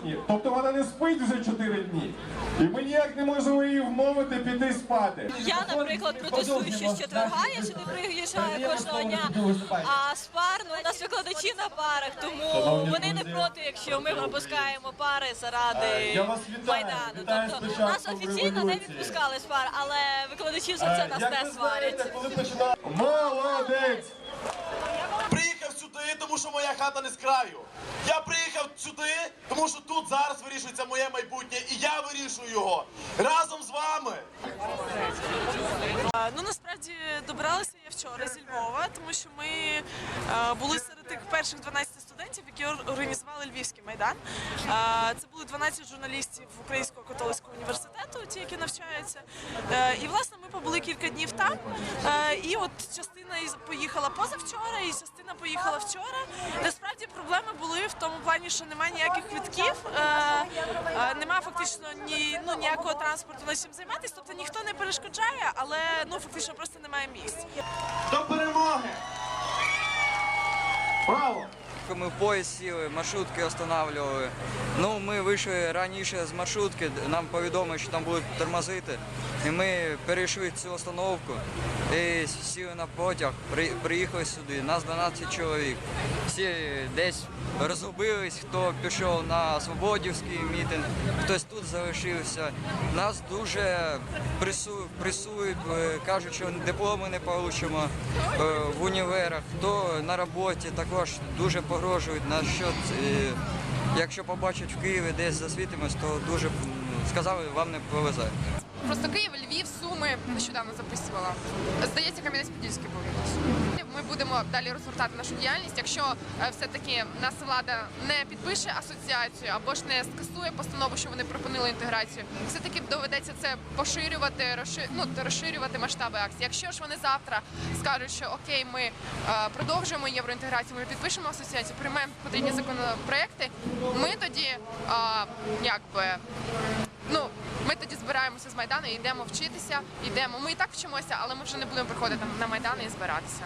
тижні. Тобто вона не спить вже 4 дні. І ми ніяк не можемо її вмовити піти спати. Я, наприклад, протестую ще з четверга, я сюди приїжджаю кожного дня. А з пар, ну, у нас викладачі на парах, тому вони не проти, якщо ми пропускаємо пари заради вітаю. майдану. Тобто нас офіційно не відпускали з пар, але викладачі за це Е, нас не сварять. Молодець! Що моя хата не з краю. Я приїхав сюди, тому що тут зараз вирішується моє майбутнє, і я вирішую його разом з вами. Ну насправді добралася я вчора зі Львова, тому що ми були серед тих перших 12 студентів, які організували Львівський майдан. Це були 12 журналістів Українського католицького університету, ті, які навчаються. Е, І власне побули кілька днів там. Е, І от частина поїхала позавчора, і частина поїхала вчора. Насправді проблеми були в тому плані, що немає ніяких квитків, е, е, нема фактично ні ну ніякого транспорту на чим займатися. Тобто ніхто не перешкоджає, але ну фактично просто немає місць. Мы в поезд сіли, маршрутки останавливали. Ну, ми вийшли раніше з маршрутки, нам повідомили, що там будуть тормозити. І ми перейшли цю остановку і сіли на потяг, приїхали сюди. Нас 12 чоловік. Всі десь розгубились, хто пішов на Свободівський мітинг, хтось тут залишився. Нас дуже пресують, пресують е, кажуть, що дипломи не отримаємо в універах, то на роботі також дуже погрожують на що, е, якщо побачать в Києві десь засвітимось, то дуже сказали, вам не повезе. Просто Київ, Львів, Суми нещодавно записувала. Здається, Кам'янець-Подільський був будемо далі розгортати нашу діяльність. Якщо е, все-таки нас влада не підпише асоціацію або ж не скасує постанову, що вони припинили інтеграцію, все-таки доведеться це поширювати, розши... ну, розширювати масштаби акції. Якщо ж вони завтра скажуть, що окей, ми е, продовжуємо євроінтеграцію, ми підпишемо асоціацію, приймемо потрібні законопроекти, ми тоді е, якби. Ну, ми тоді збираємося з Майдану і йдемо вчитися, йдемо. Ми і так вчимося, але ми вже не будемо приходити на Майдан і збиратися.